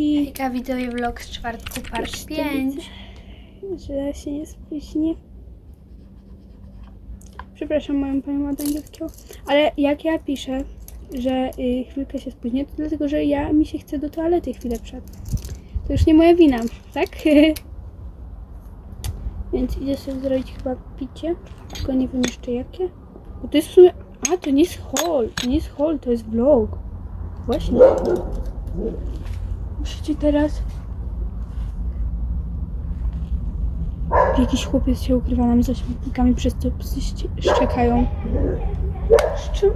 I Hejka, widzowie vlog z czwartku, part 5. że się nie spóźni. Przepraszam moją panią od angielskiego, ale jak ja piszę, że y, chwilkę się spóźnię, to dlatego, że ja mi się chce do toalety chwilę przed. To już nie moja wina, tak? Więc idę sobie zrobić chyba picie, tylko nie wiem jeszcze jakie. Bo to jest w sumie... A, to nie jest to nie jest haul, to jest vlog. Właśnie. Musicie teraz... Jakiś chłopiec się ukrywa nam za śmietnikami, przez co psy szczekają. Czym?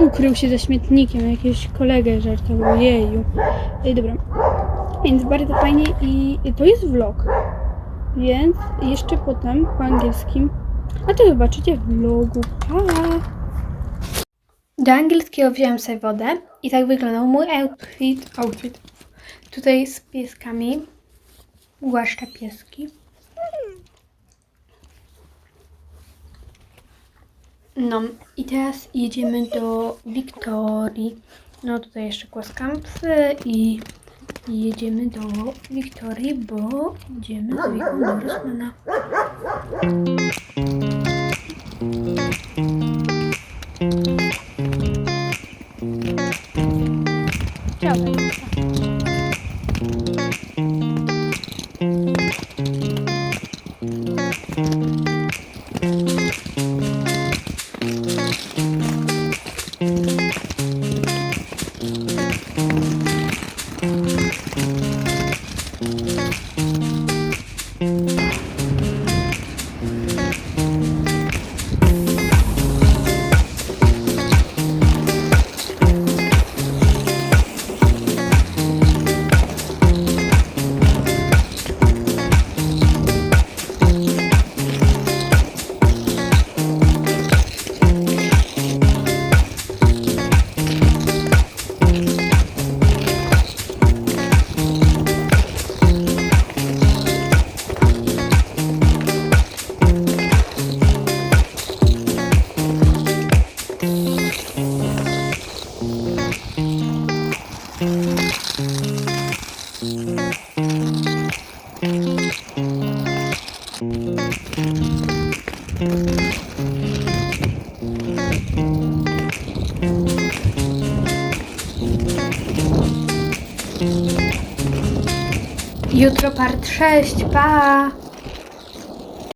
Ukrył się za śmietnikiem, jakiegoś kolegę żartował, jeju. Ej, dobra. Więc bardzo fajnie i to jest vlog. Więc jeszcze potem po angielskim. A to zobaczycie w vlogu. Pa! Do angielskiego wziąłem sobie wodę i tak wyglądał mój outfit. outfit. Tutaj z pieskami. Głaszcza pieski. No i teraz jedziemy do Wiktorii. No tutaj jeszcze głaskam psy i jedziemy do Wiktorii, bo idziemy do Rosmana. Ayaw. Jutro part 6, pa!